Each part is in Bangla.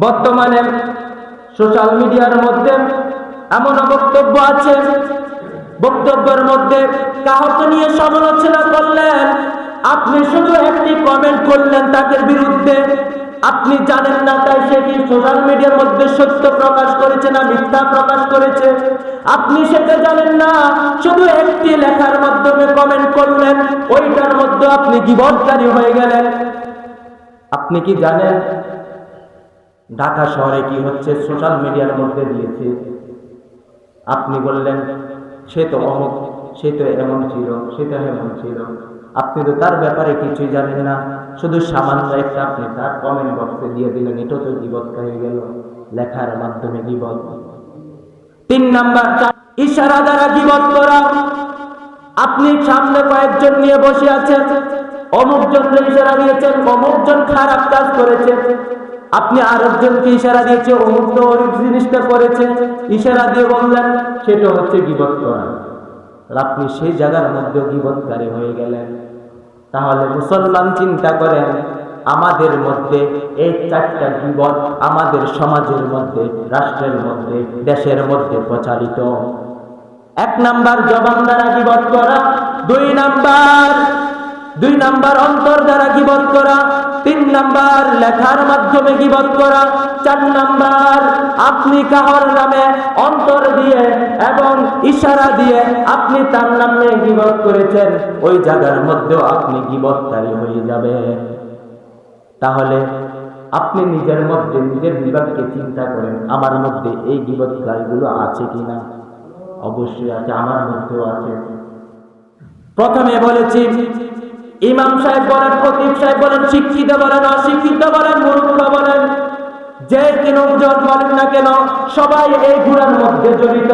বর্তমানে সোশ্যাল মিডিয়ার মধ্যে এমন বক্তব্য আছে। বক্তব্যের মধ্যে কাহকে নিয়ে সমালোচনা করলেন। আপনি শুধু একটি কমেন্ট করলেন তাদের বিরুদ্ধে। আপনি জানেন না তাই সে কি সোশ্যাল মিডিয়ার মধ্যে সত্য প্রকাশ করেছে না মিথ্যা প্রকাশ করেছে? আপনি সেটা জানেন না। শুধু একটি লেখার মাধ্যমে কমেন্ট করলেন। ওইটার মধ্যে আপনি জীবনকারী হয়ে গেলেন। আপনি কি জানেন ঢাকা শহরে কি হচ্ছে? সোশ্যাল মিডিয়ার মধ্যে দিয়েছে। আপনি বললেন, সে তো অমুক, সে তো এমন ছিল, সে তো এমন ছিল। আপনি তো তার ব্যাপারে কিছুই জানেন না। শুধু সামান্য একটা আপনি তার কমেন্ট বক্সে দিয়ে দিলেন এটাও তো বিপদ হয়ে গেল, লেখার মাধ্যমে বিপদ তিন নাম্বার ইশারা দ্বারা গিবত করা। আপনি সামনে কয়েকজন নিয়ে বসে আছেন, অমুকজন ইশারা দিয়েছেন, অমুকজন খারাপ কাজ করেছে আপনি আরেকজনকে ইশারা দিয়েছে, অমুক তো জিনিসটা করেছে। ইশারা দিয়ে বললেন, সেটা হচ্ছে গিবত করা আপনি সেই জায়গার মধ্যে গিবতকারী হয়ে গেলেন। তাহলে মুসলমান চিন্তা করেন, আমাদের মধ্যে এই চারটা গিবত আমাদের সমাজের মধ্যে, রাষ্ট্রের মধ্যে, দেশের মধ্যে প্রচারিত। এক নাম্বার জবান দ্বারা গিবত করা দুই নাম্বার দুই নাম্বার অন্তর দ্বারা গিবত করা, তিন নাম্বার লেখার মাধ্যমে গিবত করা, চার নাম্বার আপনি কাহর নামে অন্তর দিয়ে এবং ইশারা দিয়ে আপনি তার নামে গিবত করেছেন, ওই জায়গার মধ্যেও আপনি গিবতকারী হয়ে যাবে। তাহলে আপনি নিজের মধ্যে নিজের বিভাগকে চিন্তা করেন, আমার মধ্যে এই গিবতকারীগুলো আছে কিনা? অবশ্যই আছে, আমার মধ্যেও আছে। প্রথমে বলেছি ইমাম সাহেব বলেন, খতিব সাহেব বলেন, শিক্ষিত বলেন, অশিক্ষিত বলেন, মূর্খ বলেন, যে কেন জন বলেন না কেন, সবাই এই গুণার মধ্যে জড়িত।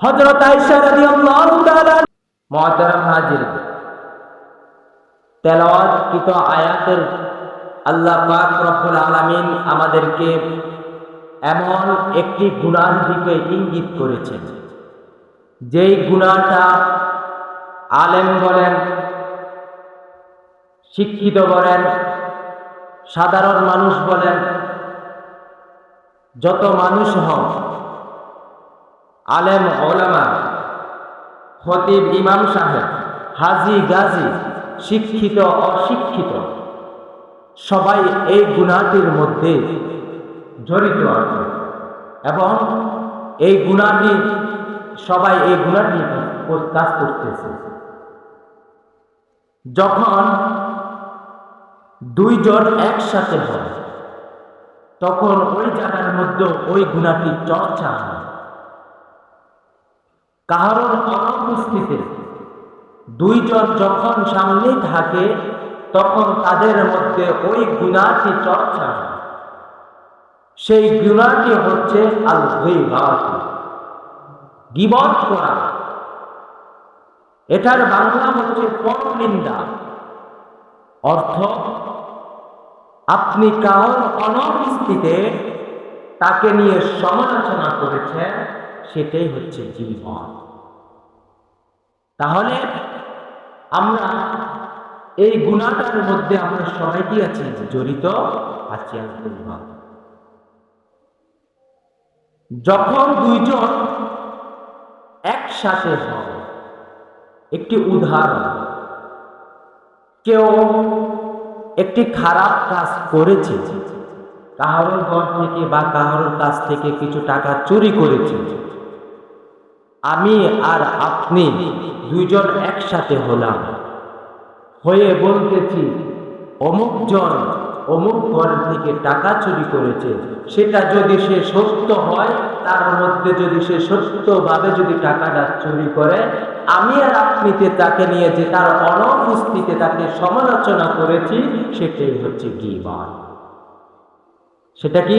হযরত আয়েশা রাদিয়াল্লাহু তাআলা মুহতারাম হাজির। তেলাওয়াতকৃত আয়াতের আল্লাহ পাক রব্বুল আলামিন আমাদেরকে এমন একটি গুণার দিকে ইঙ্গিত করেছেন। যেই গুণাটা আলেম বলেন শিক্ষিত বলেন, সাধারণ মানুষ বলেন, যত মানুষ হন, আলেম, ওলামা, খতিব, ইমাম সাহেব, হাজি, গাজী, শিক্ষিত, অশিক্ষিত, সবাই এই গুণাটির মধ্যে জড়িত আছে। এবং এই গুণাটি, সবাই এই গুণাটি কাজ করতেছে। যখন দুইজন একসাথে হয় তখন ওই জায়গার মধ্যে ওই গুণাটি চর্চা হয়। কারণ অনুপস্থিতিতে দুইজন যখন সামনে থাকে, তখন তাদের মধ্যে ওই গুণাটি চর্চা সেই গুণাটি হচ্ছে আল গিবত করা। এটার বাংলা হচ্ছে পরনিন্দা। অর্থ আপনি কারোর অনুপস্থিতিতে তাকে নিয়ে সমালোচনা করেছেন, সেটাই হচ্ছে জীবন। তাহলে আমরা এই গুণাটার মধ্যে আমরা সবাই কি আছি, জড়িত আছি যখন দুইজন একসাথে হয়, একটি উদাহরণ, কেউ একটি খারাপ কাজ করেছে, কাহারোর ঘর থেকে বা কাহারোর কাছ থেকে কিছু টাকা চুরি করেছে। আমি আর আপনি দুইজন একসাথে হলাম। হয়ে বলতেছি, অমুক জন অমুক ঘর থেকে টাকা চুরি করেছে, সেটা যদি সে সত্য হয়, তার মধ্যে যদি সে সত্যভাবে যদি টাকাটা চুরি করে আমি আর আপনিতে তাকে নিয়ে যে তার অনুপস্থিতিতে তাকে সমালোচনা করেছি, সেটাই হচ্ছে গিবান সেটা কি?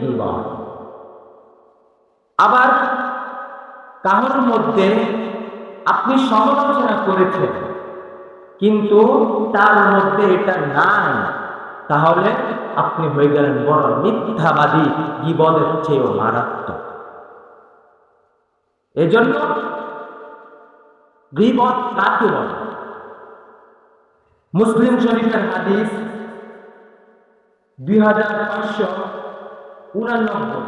গিবান আবার কাহর মধ্যে আপনি সমালোচনা করেছেন, কিন্তু তার মধ্যে এটা নাই, তাহলে আপনি হয়ে গেলেন বড় মিথ্যাবাদী জীবনের চেয়েও মারাত্মক। এজন্য গিবত কাকে বলে? মুসলিম শরীফের হাদিস দুই হাজার পাঁচশো উনানব্বই।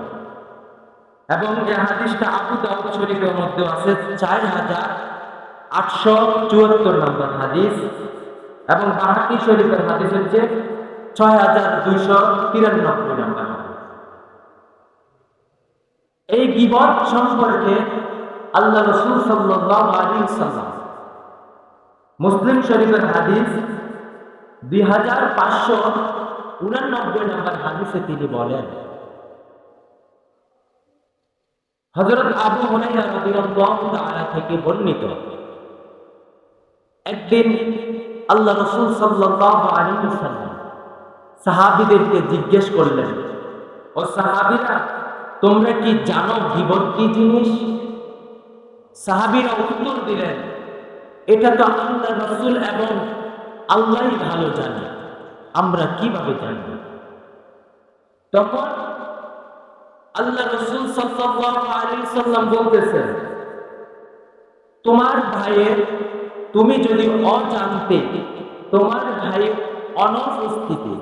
এবং এই হাদিসটা আবু দাউদ শরীফের মধ্যে আছে, চার হাজার আটশো চুয়াত্তর নম্বর হাদিস। এবং বাহাকি শরীফের হাদিস হচ্ছে ছয় হাজার দুইশো তিরানব্বই নম্বর এই গিবত সম্পর্কে আল্লাহ রসুল সাল্লাহ আলী সাল্লাম মুসলিম শরীফের হাদিস দুই হাজার পাঁচশো উনানব্বই নম্বর হাদিসে তিনি বলেন হজরত আবু তাআলা থেকে বর্ণিত, একদিন আল্লাহ রসুল সাল্লাল্লাহু আলাইহি ওয়াসাল্লাম সাহাবীদেরকে জিজ্ঞেস করলেন, ও সাহাবীরা, তোমরা কি জানো গীবত কি জিনিস? সাহাবীরা উত্তর দিলেন, এটা তো আল্লাহ রসুল এবং আল্লাহ ভালো জানে। আমরা কীভাবে জানব? তখন আল্লাহ রসুল সাল্লাম বলতেছেন, তোমার ভাইয়ের, তুমি যদি অজান্তে তোমার ভাইয়ের অনুপস্থিতি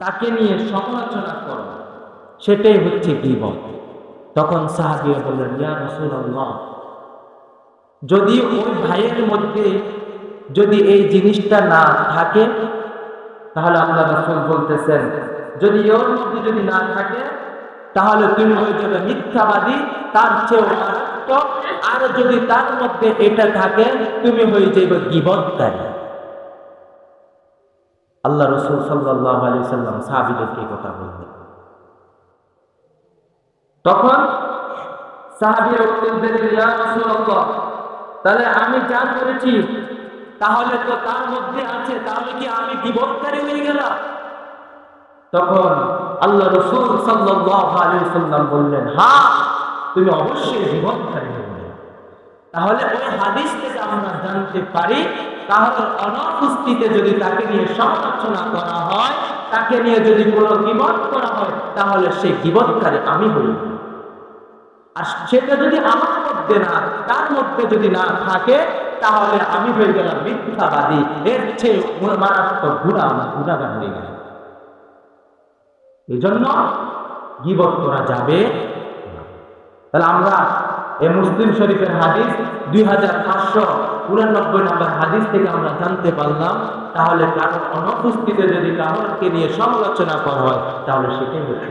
তাকে নিয়ে সমালোচনা করো, সেটাই হচ্ছে বিপদ। তখন সাহাবিয়া বললেন, ইয়া রসুল্লাহ যদি ওই ভাইয়ের মধ্যে যদি এই জিনিসটা না থাকে, তাহলে আল্লাহ রসুল বলতেছেন, যদি ওর মধ্যে যদি না থাকে, তাহলে তুমি হয়ে যাবে মিথ্যাবাদী, তার চেয়েও মারাত্মক। আর যদি তার মধ্যে এটা থাকে, তুমি হয়ে যাবে গিবৎকারী। আল্লাহ রসুল সাল্লাহ আলি সাল্লাম সাহাবিদেরকে কথা বললেন। তখন সাহাবির রাসূলুল্লাহ তাহলে আমি যা করেছি, তাহলে তো তার মধ্যে আছে, তাহলে কি আমি বিপদকারী হয়ে গেলাম? তখন আল্লাহ রসুল সাল্লাম বললেন, হা, তুমি অবশ্যই হয়ে গেলে তাহলে ওই হাদিস থেকে আমরা জানতে পারি তাহলে অনুপস্থিতিতে যদি তাকে নিয়ে সমালোচনা করা হয়, তাকে নিয়ে যদি কোনো বিপদ করা হয়, তাহলে সে বিপদকারী আমি হই আর সেটা যদি আমার মধ্যে না, তার মধ্যে যদি না থাকে, তাহলে আমি হয়ে গেলাম মিথ্যাবাদী। এর চেয়ে মারাত্মক গুণা আমার গুণাগার হয়ে গেল। এই জন্য গিবত করা যাবে তাহলে আমরা এই মুসলিম শরীফের হাদিস দুই হাজার পাঁচশো উনানব্বই নম্বর হাদিস থেকে আমরা জানতে পারলাম, তাহলে কারোর অনুপস্থিতিতে যদি কারোরকে নিয়ে সমালোচনা করা হয়, তাহলে সেটাই হচ্ছে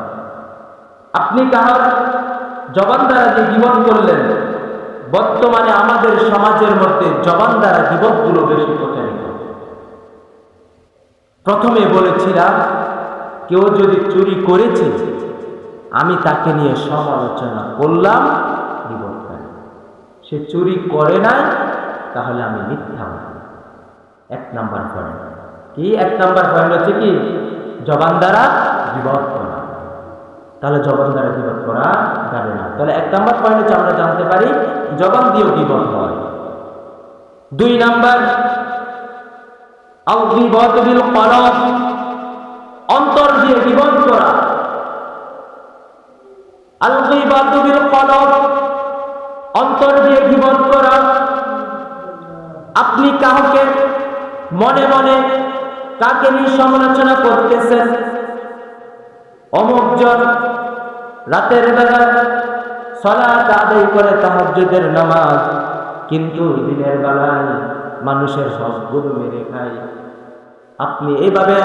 আপনি কাহার জবান দ্বারা যে জীবন করলেন, বর্তমানে আমাদের সমাজের মধ্যে জবান দ্বারা জীবনগুলো বেশি প্রচারিত প্রথমে বলেছিলাম, কেউ যদি চুরি করেছে, আমি তাকে নিয়ে সমালোচনা করলাম সে চুরি করে নাই, তাহলে আমি মিথ্যা এক নাম্বার পয়েন্ট কি? এক নাম্বার পয়েন্ট হচ্ছে কি? জবান দ্বারা করা তাহলে জবান দ্বারা বিপদ করা যাবে না। তাহলে এক নম্বর পয়েন্ট হচ্ছে আমরা জানতে পারি জবান দিয়েও বিপদ হয়। দুই নাম্বার অন্তর দিয়ে বিপদ করা। অন্তর দিয়ে বিপদ করা। আপনি কাউকে মনে মনে কাকে নিয়ে সমালোচনা করতেছেন? অমুক জন রাতের বেলা সলাত আদায় করে তাহাজ্জুদের নামাজ, কিন্তু দিনের বেলায় মানুষের সবগুলো মেরে খায়। আপনি এইভাবে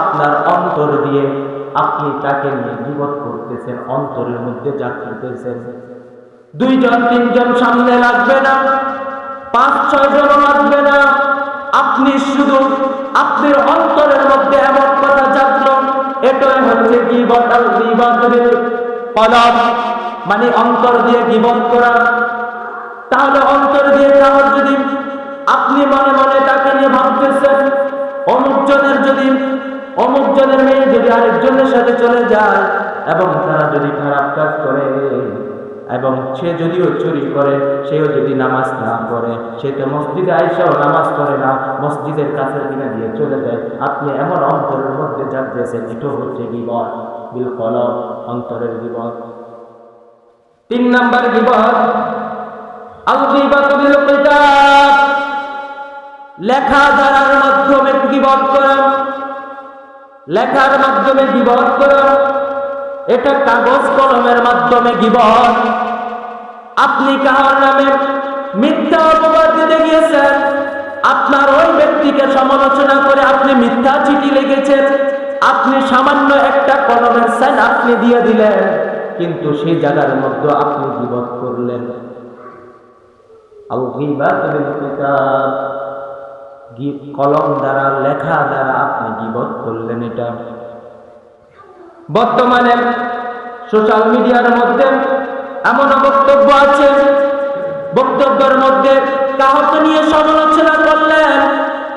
আপনার অন্তর দিয়ে আপনি তাকে নিয়ে জীবন করতেছেন, অন্তরের মধ্যে যা করতেছেন। দুইজন, তিনজন সামনে লাগবে না, পাঁচ ছয় জন লাগবে না। আপনি শুধু আপনার অন্তরের মধ্যে এমন এটাই হচ্ছে গিবত আর গিবতের কলব মানে অন্তর দিয়ে গিবত করা। তাহলে অন্তর দিয়ে যাওয়ার যদি আপনি মনে মনে তাকে নিয়ে ভাবতেছেন, অমুক জনের যদি, অমুক জনের মেয়ে যদি আরেকজনের সাথে চলে যায় এবং তারা যদি খারাপ কাজ করে এবং সে যদিও চুরি করে, সেও যদি নামাজ না পড়ে, সে তো মসজিদে আইসাও নামাজ পড়ে না, মসজিদের কাছে কিনা দিয়ে চলে যায়। আপনি এমন অন্তরের মধ্যে দিয়েছেন এটাও হচ্ছে বিপদ বিল অন্তরের বিপদ তিন নাম্বার বিপদ লেখা দ্বারার মাধ্যমে গিবত করা, লেখার মাধ্যমে গিবত করা। এটা কাগজ কলমের মাধ্যমে গিবত আপনি কাহার নামে মিথ্যা অপবাদ দিতে গিয়েছেন? আপনার ওই ব্যক্তিকে সমালোচনা করে আপনি মিথ্যা চিঠি লিখেছেন। আপনি সামান্য একটা কলমের সাইন আপনি দিয়ে দিলেন, কিন্তু সেই জায়গার মধ্যে আপনি গিবত করলেন। কলম দ্বারা, লেখা দ্বারা আপনি গিবত করলেন এটা। বর্তমানে সোশ্যাল মিডিয়ার মধ্যে এমন বক্তব্য আছে। বক্তব্যের মধ্যে কাহকে নিয়ে সমালোচনা করলেন।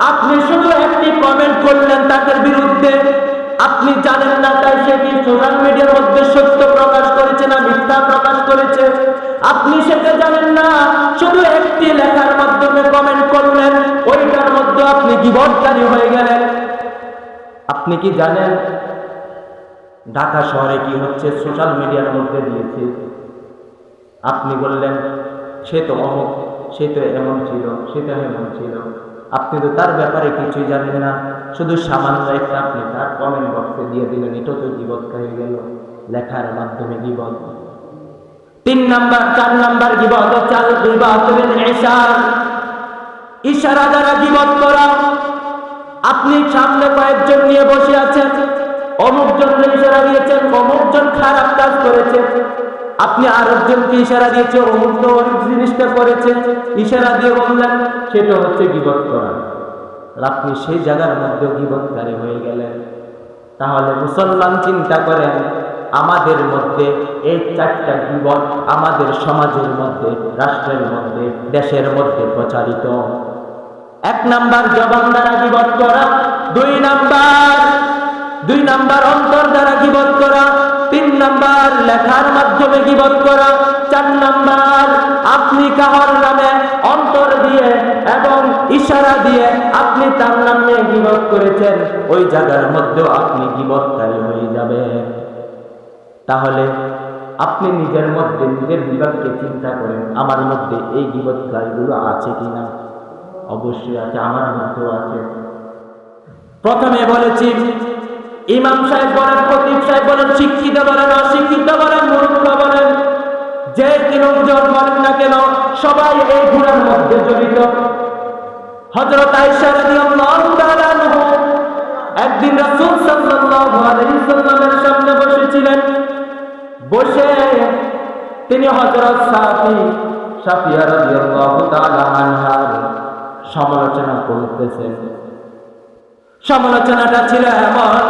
আপনি শুধু একটি কমেন্ট করলেন তাদের বিরুদ্ধে। আপনি জানেন না তাই সে কি সোশ্যাল মিডিয়ার মধ্যে সত্য প্রকাশ করেছে না মিথ্যা প্রকাশ করেছে? আপনি সেটা জানেন না। শুধু একটি লেখার মাধ্যমে কমেন্ট করলেন। ওইটার মধ্যে আপনি গিবৎকারী হয়ে গেলেন? আপনি কি জানেন ঢাকা শহরে কি হচ্ছে? সোশ্যাল মিডিয়ার মধ্যে দিয়েছে। আপনি বললেন, সে তো অমুক, সে তো এমন ছিল, সে তো এমন ছিল। আপনি তো তার ব্যাপারে কিছুই জানেন না। শুধু সামান্য একটা আপনি তার কমেন্ট বক্সে দিয়ে দিলেন, এটা তো বিপদ হয়ে গেল, লেখার মাধ্যমে বিপদ তিন নাম্বার, চার নাম্বার গিবত চাল বিবাদ ইশার ইশারা দ্বারা গিবত করা। আপনি সামনে কয়েকজন নিয়ে বসে আছেন। অমুক ইশারা দিয়েছেন অমুক খারাপ কাজ করেছে। আপনি আরেকজনকে ইশারা দিয়েছে, অমুক অনেক জিনিসটা করেছে। ইশারা দিয়ে বললেন, সেটা হচ্ছে গিবত করা আপনি সেই জায়গার মধ্যে গিবতকারী হয়ে গেলেন। তাহলে মুসলমান চিন্তা করেন, আমাদের মধ্যে এই চারটা জীবন আমাদের সমাজের মধ্যে, রাষ্ট্রের মধ্যে, দেশের মধ্যে প্রচারিত। এক নাম্বার জবান দ্বারা গিবত করা দুই নাম্বার দুই নাম্বার অন্তর দ্বারা গিবত করা, তিন নাম্বার লেখার মাধ্যমে গিবত করা, চার নাম্বার আপনি কাহার নামে অন্তর দিয়ে এবং ইশারা দিয়ে আপনি তার নামে গিবত করেছেন, ওই জায়গার মধ্যেও আপনি গিবতকারী হয়ে যাবে তাহলে আপনি নিজের মধ্যে নিজের বিভাগকে চিন্তা করেন, আমার মধ্যে এই গিবৎকারীগুলো আছে কিনা? অবশ্যই আছে, আমার মধ্যেও আছে। প্রথমে বলেছি ইমাম সাহেব বলেন, খতিব সাহেব বলেন, শিক্ষিত বলেন, অশিক্ষিত বলেন, মূর্খ বলেন, যে তিনজন বলেন না কেন, সবাই এই গুণের মধ্যে জড়িত। হজরত আয়েশা রাদিয়াল্লাহু তাআলা একদিন রাসূল সাল্লাল্লাহু আলাইহি সাল্লামের সামনে বসেছিলেন। বসে তিনি হযরত সাফি, সাফিয়া রাদিয়াল্লাহু তাআলা আনহার সমালোচনা করতেছেন। সমালোচনাটা ছিল এমন।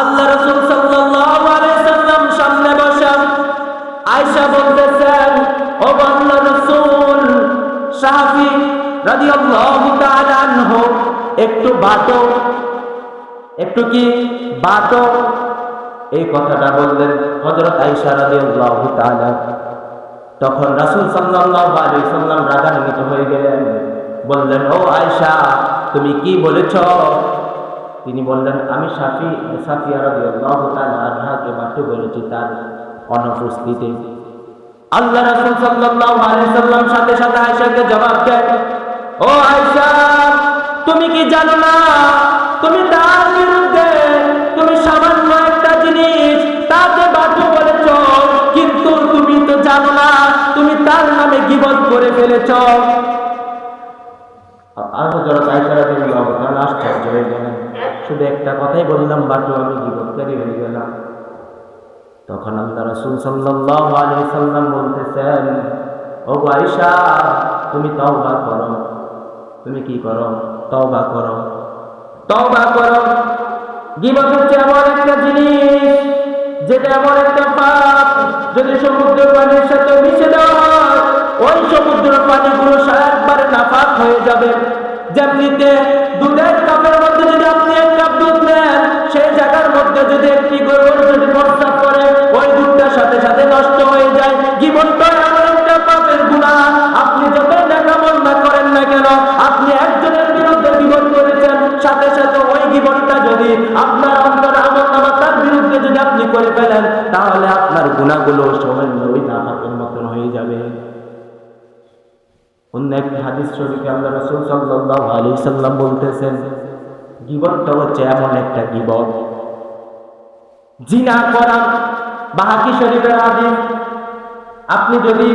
আল্লাহ রাসূল সাল্লাম সামনে বসা আয়েশা বলতেছেন, ও আল্লাহ রাসূল, সাহাবী রাদিয়াল্লাহু তাআলা আনহু, একটু বাটো। একটু কি বাটো? এই কথাটা বললেন হযরত আয়েশা রাদিয়াল্লাহু তাআলা। তখন রাসূল সাল্লাল্লাহু আলাইহি সাল্লাম রাগান্বিত হয়ে গেলেন। বললেন, ও আয়েশা, তুমি কি বলেছ? তিনি বললেন, আমি সাফি, সাফিয়া রাদিয়াল্লাহু তাআলা আনহাকে বাটু বলেছি তার অনুপস্থিতি আল্লাহ রাসূল সাল্লাল্লাহু আলাইহি সাল্লাম সাথে সাথে আয়েশাকে জবাব দেন, ও আয়েশা, তুমি কি জানো না? তুমি তার বিরুদ্ধে, তুমি সামান্য একটা জিনিস তাকে বাটু বলেছ, কিন্তু তুমি তো জানো না, তুমি তার নামে গিবত করে ফেলেছ। আর যারা চাইতারা তিনি আশ্চর্য হয়ে গেলেন। শুধু একটা কথাই বললাম বাটু আমি গিবতকারী হয়ে গেলাম। তখন আল্লাহ রাসূল সাল্লাল্লাহু আলাইহি সাল্লাম বলতেছেন, ও আয়েশা, তুমি তওবা করো। তুমি কি করো? তওবা করো। তওবা করো। গিবত হচ্ছে এমন একটা জিনিস, যেটা এমন একটা পাপ, যদি সমুদ্র পানির সাথে মিশে দেওয়া হয়, ওই সমুদ্র পানিগুলো সারা একবারে নাফাক হয়ে যাবে। যেমনিতে দুধের কাপের মধ্যে যদি আপনি এক কাপ দুধ নেন, সেই জায়গার মধ্যে যদি একটি গরুর যদি প্রস্তাব করে, ওই দুধটার সাথে সাথে নষ্ট হয়ে যায়। এমন একটা পাপের গুণা। আপনি যত না করেন না কেন, আপনি একজনের বিরুদ্ধে জীবন করেছেন, সাথে সাথে ওই জীবনটা যদি আপনার অন্তর আমল নামা তার বিরুদ্ধে যদি আপনি করে ফেলেন, তাহলে আপনার গুণাগুলো সময় ওই না পাপের মতন হয়ে যাবে। অন্য একটি হাদিস শরীফে আল্লাহ রসুল সাল্লাল্লাহু আলাইহি সাল্লাম বলতেছেন গিবতটা হচ্ছে এমন একটা গিবত। জিনা করা বাহাকি শরীফের হাদিস। আপনি যদি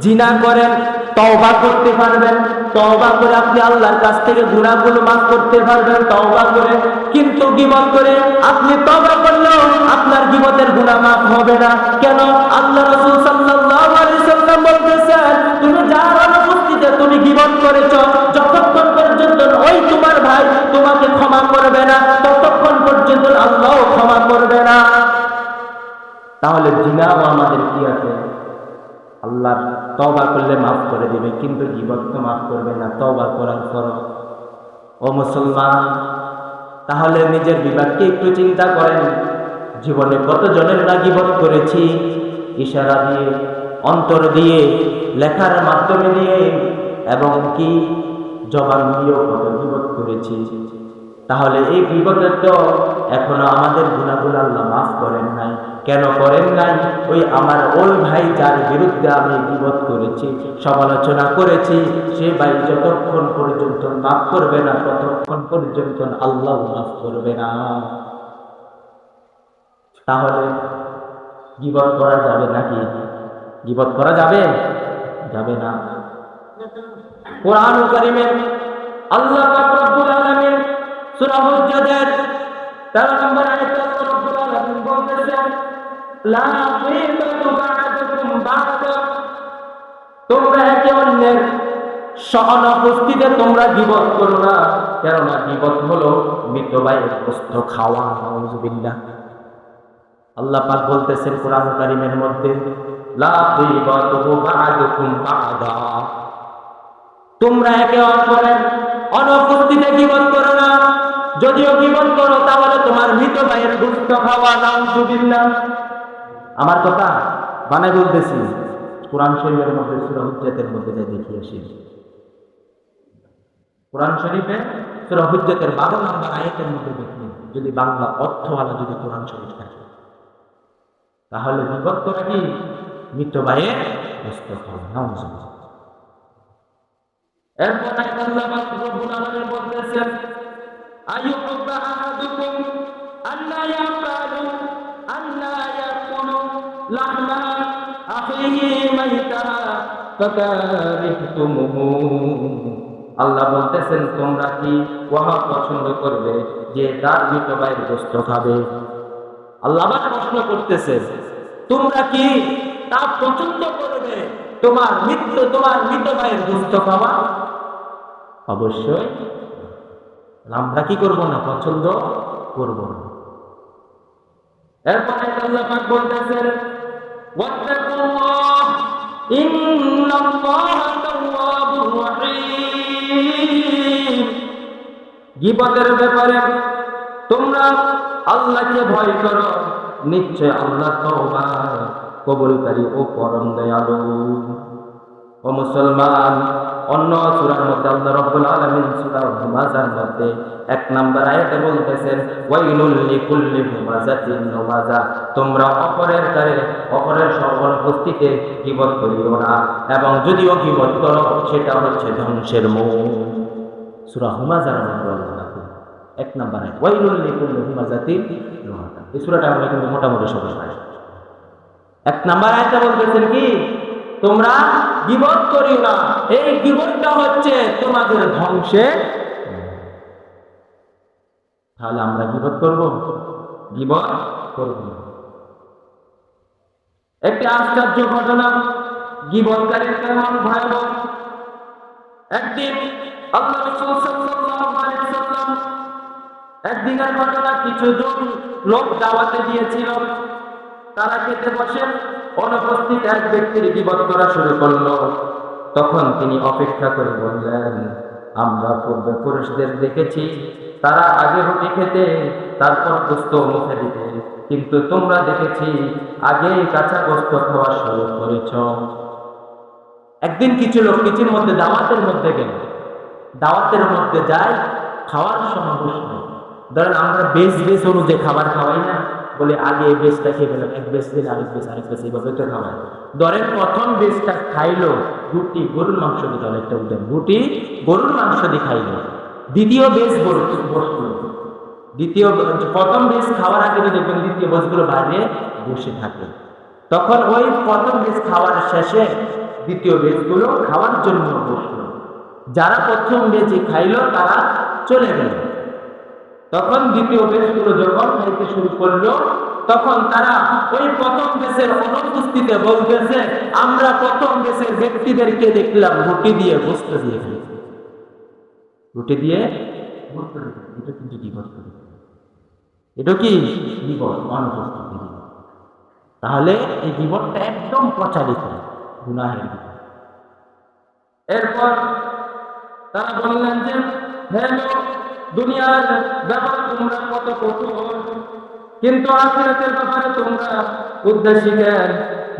জিনা করেন, তওবা করতে পারবেন, তওবা করে আপনি আল্লাহর কাছ থেকে গুনাহগুলো মাফ করতে পারবেন, তওবা করে। কিন্তু গিবত করে আপনি তওবা করলেও আপনার গিবতের গুনাহ মাফ হবে না। কেন? আল্লাহ রাসূল সাল্লাল্লাহু তুমি গিবত করেছ, যতক্ষণ পর্যন্ত ওই তোমার ভাই তোমাকে ক্ষমা করবে না, ততক্ষণ পর্যন্ত আল্লাহ ক্ষমা করবে না। তাহলে জিনাও আমাদের কি আছে? আল্লাহ তবা করলে মাফ করে দেবে, কিন্তু গিবত তো মাফ করবে না তবা করার পর ও মুসলমান, তাহলে নিজের বিবাদকে একটু চিন্তা করেন। জীবনে কত জনের না গিবত করেছি? ইশারা দিয়ে, অন্তর দিয়ে, লেখার মাধ্যমে দিয়ে এবং কি জবান দিয়েও কত গিবত করেছি। তাহলে এই বিপদের তো এখনও আমাদের গুণাগুলো আল্লাহ মাফ করেন নাই। কেন করেন নাই? ওই আমার ওই ভাই যার বিরুদ্ধে আমি বিপদ করেছি, সমালোচনা করেছি, সে ভাই যতক্ষণ পর্যন্ত মাফ করবে না, ততক্ষণ পর্যন্ত আল্লাহ মাফ করবে না। তাহলে গিবত করা যাবে নাকি? গিবত করা যাবে? যাবে না। কোরআন কারিমের আল্লাহ হুজ্জাতের 13 নম্বর তোমরা একে অন্যের তোমরা গিবত করো না, কেননা গিবত হলো মৃত ভাইয়ের গোস্ত খাওয়া আল্লাহ পাক বলতেছেন কোরআন কারিমের মধ্যে, লা গীবাতু বা'দুকুম বা'দা তোমরা একে অপরের অনুপস্থিতিতে গিবত করো না। যদিও গিবত করো, তাহলে তোমার মৃত ভাইয়ের গুস্ত খাওয়া নাউজুবিল্লাহ। আমার কথা বানাই বলতেছি, কোরআন শরীফের মধ্যে সূরা হুজ্জাতের মধ্যে যা দেখিয়ে আসি। কোরআন শরীফে সূরা হুজ্জাতের 12 নম্বর আয়াতের মধ্যে দেখি, যদি বাংলা অর্থওয়ালা যদি কোরআন শরীফ থাকে। তাহলে বিপদ কি? মৃত ভাইয়ের গুস্ত খাওয়া, নাউজুবিল্লাহ। এরপর আল্লাহ বলতেছেন আল্লা আল্লা আল্লাহ বলতেছেন, তোমরা কি ওহা পছন্দ করবে যে তার মৃত ভাইয়ের গোস্ত খাবে? আল্লাহ প্রশ্ন করতেছে তোমরা কি তা পছন্দ করবে তোমার মৃত্যু, তোমার মৃত ভাইয়ের গোস্ত খাওয়া? অবশ্যই আমরা কি করব না, পছন্দ করব না। এরপরে আল্লাহ পাক বলতেছেন, ওয়াত্তাকুল্লাহ, ইন্নাল্লাহা তাওয়াবুর রহিম। ব্যাপারে তোমরা আল্লাহকে ভয় করো, নিশ্চয় আল্লাহ তওবা কবুলকারী ও পরম দয়ালু। ও মুসলমান, অন্য সূরার মধ্যে আল্লাহ রাব্বুল আলামিন সূরা হুমাযার মধ্যে এক নাম্বার আয়াতে বলতেছেন, ওয়াইলুল লিকুল্লি হুমাযাতিন নুমাযা তোমরা অপরের কারে অপরের সকল উপস্থিতে গীবত করিও না এবং যদিও গীবত করো, সেটা হচ্ছে ধ্বংসের মূল। সূরা হুমাযার মধ্যে এক নাম্বার আয়াত, ওয়াইলুল লিকুল্লি হুমাযাতিন নুমাযা এই আমরা কিন্তু মোটামুটি সবাই পাই এক নাম্বার আয়াতে বলতেছেন কি, তোমরা গিবত করিও না এই গিবতটা হচ্ছে তোমাদের ধ্বংসে তাহলে আমরা গিবত করব? গিবত করব একটি আশ্চর্য ঘটনা গিবতকারীর কেমন ভয়াবহ? একদিন আল্লাহ রাসূল সাল্লাল্লাহু আলাইহি সাল্লাম একদিনের ঘটনা, কিছু জন লোক দাওয়াতে দিয়েছিল তারা খেতে বসে, অনুপস্থিত এক ব্যক্তির গিবত করা শুরু করল। তখন তিনি অপেক্ষা করে বললেন, আমরা পূর্বে পুরুষদের দেখেছি, তারা আগে রুটি খেতে, তারপর গোস্ত মুখে দিতে। কিন্তু তোমরা দেখেছি আগে কাঁচা গোস্ত খাওয়া শুরু করেছ। একদিন কিছু লোক কিছুর মধ্যে দাওয়াতের মধ্যে গেল। দাওয়াতের মধ্যে যায়, খাওয়ার সময় ধরেন আমরা বেশ বেশ অনুযায়ী খাবার খাওয়াই না। বলে আগে এই বেশটা খেয়ে ফেলাম এক বেশ দিন আরেক বেশ আরেক বেশ, এইভাবে তো খাওয়াই ধরেন প্রথম বেশটা খাইলো, রুটি, গরুর মাংস দিয়ে, তাহলে একটা উদাহরণ, রুটি, গরুর মাংস দিয়ে খাইলো। দ্বিতীয় বেশ বসল। দ্বিতীয় প্রথম বেশ খাওয়ার আগে তো দেখবেন দ্বিতীয় বসগুলো বাইরে বসে থাকে। তখন ওই প্রথম বেশ খাওয়ার শেষে দ্বিতীয় বেশগুলো খাওয়ার জন্য বসল। যারা প্রথম বেজে খাইলো, তারা চলে গেল। তখন দ্বিতীয় দেশগুলো যখন খাইতে শুরু করল, তখন তারা ওই প্রথম দেশের অনুপস্থিতিতে বলতেছে, আমরা প্রথম দেশের ব্যক্তিদেরকে দেখলাম, রুটি দিয়ে বসতে দিয়ে রুটি দিয়ে। এটা কিন্তু এটা কি বিপদ? অনুপস্থিতি তাহলে এই বিপদটা একদম প্রচারিত গুনাহের এরপর তারা বললেন যে, হে লোক দুনিয়ার ব্যাপারে তোমরা কত কঠোর। কিন্তু আখিরাতের ব্যাপারে তোমরা উদ্দেশিকের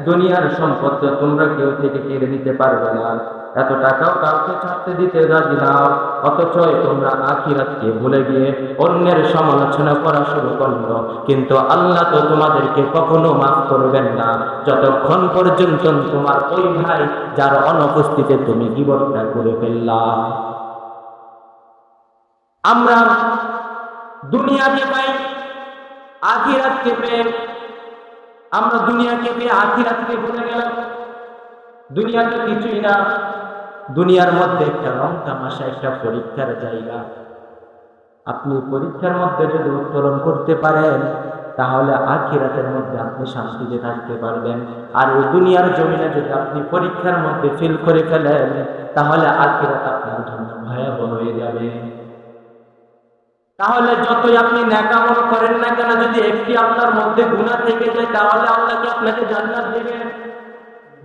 দুনিয়ার সম্পদ তোমরা কেউ থেকে কেড়ে দিতে পারবে না। এত টাকাও কাউকে ছাড়তে দিতে রাজি নাও অথচ তোমরা আখিরাতকে ভুলে গিয়ে অন্যের সমালোচনা করা শুরু করল। কিন্তু আল্লাহ তো তোমাদেরকে কখনো মাফ করবেন না। যতক্ষণ পর্যন্ত তোমার ওই ভাই যার অনুপস্থিতিতে তুমি গিবটটা করে ফেললাম আমরা দুনিয়াকে পাই, আখিরাতকে পেয়ে, আমরা দুনিয়াকে পেয়ে আখিরাতকে ভুলে গেলাম। দুনিয়া তো কিছুই না, দুনিয়ার মধ্যে একটা রং তামাশা, একটা পরীক্ষার জায়গা। আপনি পরীক্ষার মধ্যে যদি উত্তোলন করতে পারেন, তাহলে আখিরাতের মধ্যে আপনি শান্তিতে থাকতে পারবেন। আর এই দুনিয়ার জমিনে যদি আপনি পরীক্ষার মধ্যে ফিল করে ফেলেন, তাহলে আখিরাত আপনার জন্য ভয়াবহ হয়ে যাবে। তাহলে যতই আপনি ন্যাকামল করেন না কেন, যদি একটি আপনার মধ্যে গুণা থেকে যায়, তাহলে আল্লাহ কি আপনাকে জান্নাত দেবে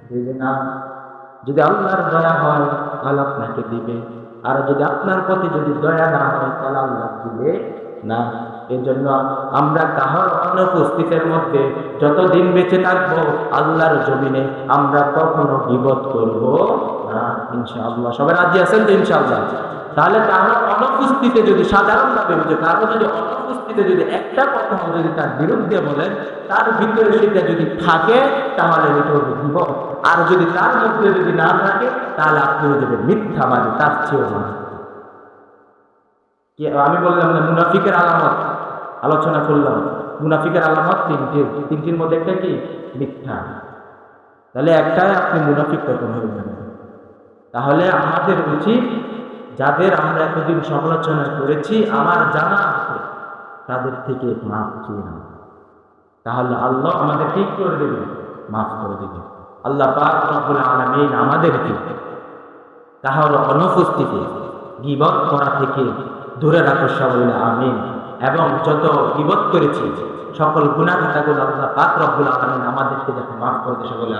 দেবে না। যদি আল্লাহর দয়া হয়, তাহলে আপনাকে দিবে। আর যদি আপনার প্রতি যদি দয়া না হয়, তাহলে আল্লাহ দিবে না। এজন্য জন্য আমরা কাহর অনুপস্থিতির মধ্যে যতদিন বেঁচে থাকব, আল্লাহর জমিনে আমরা কখনো বিপদ করব না, ইনশাআল্লাহ। সবাই রাজি আছেন তো, ইনশাআল্লাহ? তাহলে কারও অনুপস্থিতিতে যদি সাধারণভাবে বুঝে কারও যদি অনুপস্থিতিতে যদি একটা কথা যদি তার বিরুদ্ধে বলেন, তার ভিতরে সেটা যদি থাকে, তাহলে এটা হবে আর যদি তার মধ্যে যদি না থাকে, তাহলে আপনি হয়ে যাবেন মিথ্যাবাদী তার চেয়েও না কি, আমি বললাম না, মুনাফিকের আলামত। আলোচনা করলাম। মুনাফিকের আলামত তিনটি। তিনটির মধ্যে একটা কি? মিথ্যা। তাহলে একটাই আপনি মুনাফিক তখন হয়ে যাবেন তাহলে আমাদের উচিত যাদের আমরা এতদিন সমালোচনা করেছি, আমার জানা আছে, তাদের থেকে মাফ চেয়ে নাও। তাহলে আল্লাহ আমাদের ঠিক করে দেবে মাফ করে দেবে আল্লাহ পাক রব্বুল আলামিন আমাদেরকে কাহার অনুপস্থিতি, গিবত করা থেকে দূরে রাখার সবাই আমিন। এবং যত গিবত করেছি, সকল গুণাখাতাগুলো আল্লাহ পাক রব্বুল আলামিন আমাদেরকে যাতে মাফ করে দেয় সকলে